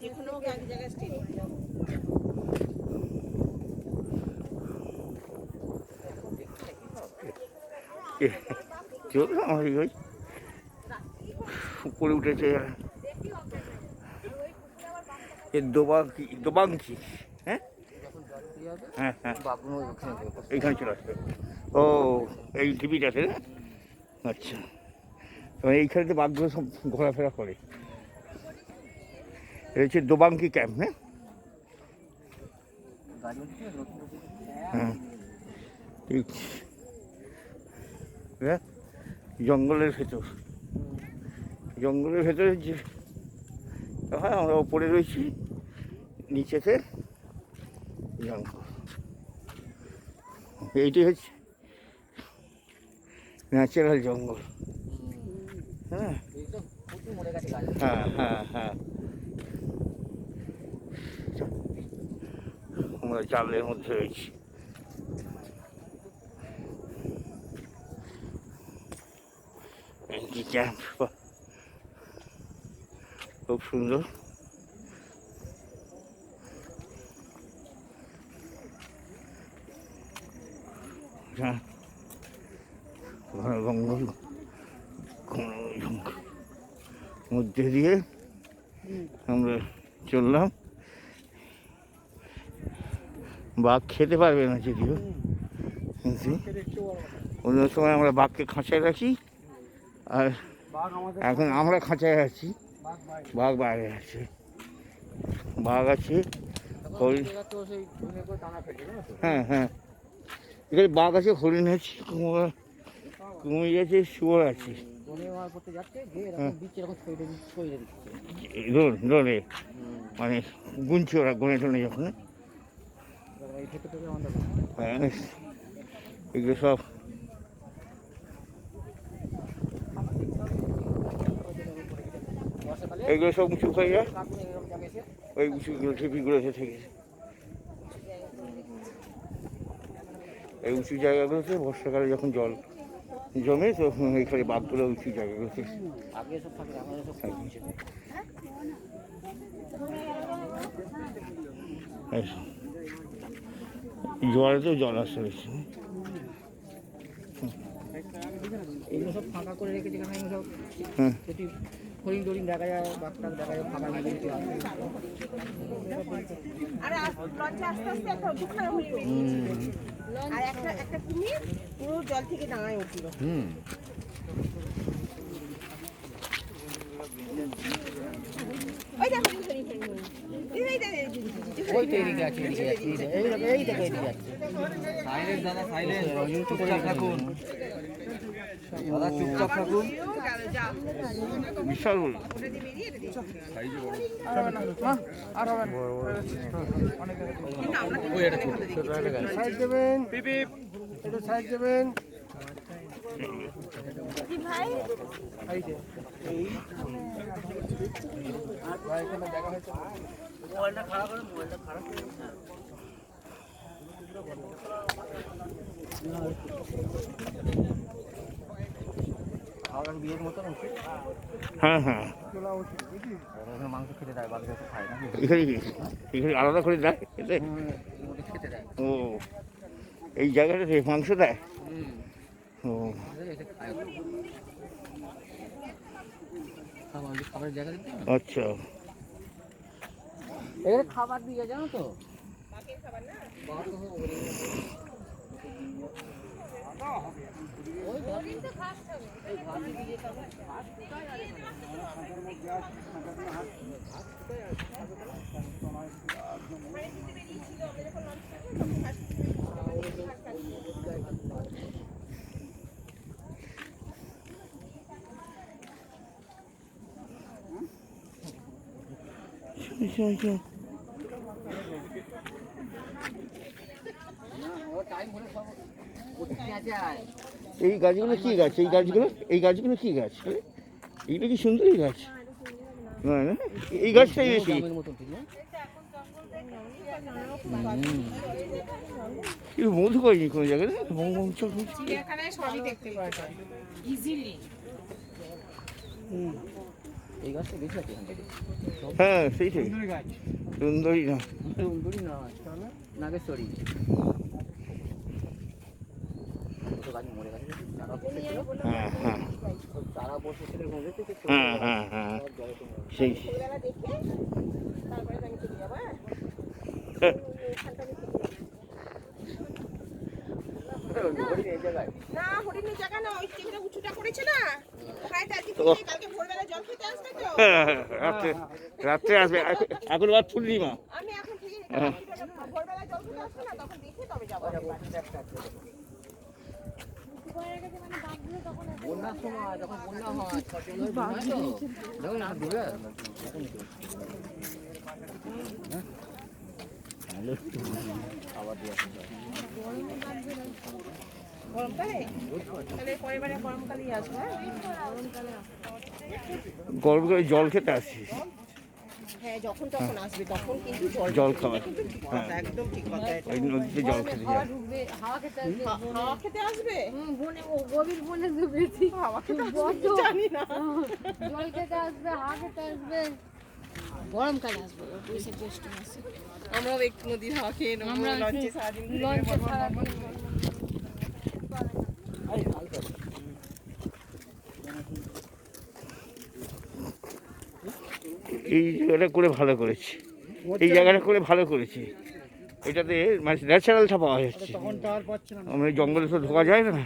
যে করে যাব চল আমার ওই উপরে উঠেছে এ হ্যাঁ? হ্যাঁ হ্যাঁ। এইখানে চলে আসবে। ও, এই টিভিটাতে আচ্ছা। এইখানে তো বাঘগুলো সব ঘোরাফেরা করে। হচ্ছে দোবাঙ্কি ক্যাম্প হ্যাঁ? হ্যাঁ। ঠিক হ্যাঁ? জঙ্গলের ভেতর। জঙ্গলের ভেতরে যে হ্যাঁ আমরা ওপরে রয়েছি, নিচেতে জঙ্গল। এইটি হচ্ছে ন্যাচারাল জঙ্গল। হ্যাঁ। হ্যাঁ হ্যাঁ হ্যাঁ। আমরা জালের মধ্যে রয়েছি। ক্যাম্প খুব সুন্দর। হ্যাঁ। ঘন জঙ্গল ঘন জঙ্গল মধ্যে দিয়ে আমরা চললাম। বাঘ খেতে পারবে না যদিও। অন্য সময় আমরা বাঘকে খাঁচায় রাখি। আর এখন আমরা খাঁচায় আছি। বাঘ বাইরে আছে। বাঘ আছে। হরিণ হ্যাঁ হ্যাঁ। এখানে বাঘ আছে, হরিণ আছে, কুমড়া কুমির আছে, শুয়োর আছে। হ্যাঁ। মানে গুনছে ওরা, গুনে টনে যখন। হ্যাঁ এগুলো সব। এগুলো সব উঁচু হয়ে যায়। ওই উঁচুগুলো ঢিপিগুলোতে থেকে এই উঁচু জায়গাগুলোতে বর্ষাকালে যখন জল জমে তখন এইখানে বাঘগুলো উঁচু জায়গাগুলোতে। এই জলে তো জল আসতে রয়েছে এগুলো সব ফাঁকা করে সব হ্যাঁ হরিণ দেখা যায় দেখা যায় ফাঁকা না আর একটা কুমির পুরো জল থেকে ডাঙায় উঠছিল ওই দেখো ওই তো এদিকে আছে এদিকে এই দেখো, এদিকে যাচ্ছে সাইলেন্ট দাদা সাইলেন্ট চুপচাপ থাকুন। দাদা চুপচাপ থাকুন। বিশাল ওই ছোট ছোট একটা গাড়ি সাইড দেবেন একটু সাইড দেবেন হ্যাঁ হ্যাঁ। মাংস খেতে দেয় যত খায় না এখানে আলাদা করে দেয়? খেতে দেয়। ও। এই জায়গাটাতে মাংস দেয়? ও। আচ্ছা। এখানে খাবার দিয়ে জানো তো? এই গাছগুলো কি গাছ? এই গাছগুলো? এই গাছগুলো কি গাছ? এইগুলো কি সুন্দরী গাছ? না না এই গাছটাই বেশি। মধু পাইনি কোনো জায়গায়? চিড়িয়াখানায় সবই দেখতে পাওয়া যায়। ইজিলি এই গাছটা বেশি আছে এখান থেকে। হ্যাঁ সেইটাই। সুন্দরী না। সুন্দরী না নাগেশ্বরী। দুটো না তখন দেখে তবে যাব বন্যার সময় যখন বন্যা হয় ডুবে গরমকালে তাহলে পরের বারে গরমকালেই আসব হ্যাঁ গরমকালে জল খেতে আসি হ্যাঁ যখন তখন আসবে তখন কিন্তু জল জল খাওয়া ঠিক কথা একদম ঠিক কথা ওই নদীতে জল খেতে হাওয়া ঢুকবে হাওয়া খেতে আসবে হা- হাওয়া খেতে আসবে? হুম, বনে ও গভীর বনে হাওয়া খেতে আসবে জানি না। জল খেতে আসবে হাওয়া খেতে আসবে। গরমকালে আসবে ওই বৈশাখ জ্যৈষ্ঠ মাসে আমরাও একটু নদীর হাওয়া খেয়ে নেব আমরা লঞ্চে সারাদিন লঞ্চে সারাদিন। এই জায়গাটা করে ভালো করেছি। এই জায়গাটা করে ভালো করেছি। এটাতে মানে ন্যাচারালটা পাওয়া যাচ্ছে। আমরা জঙ্গলে তো ঢোকা যায় না। মানে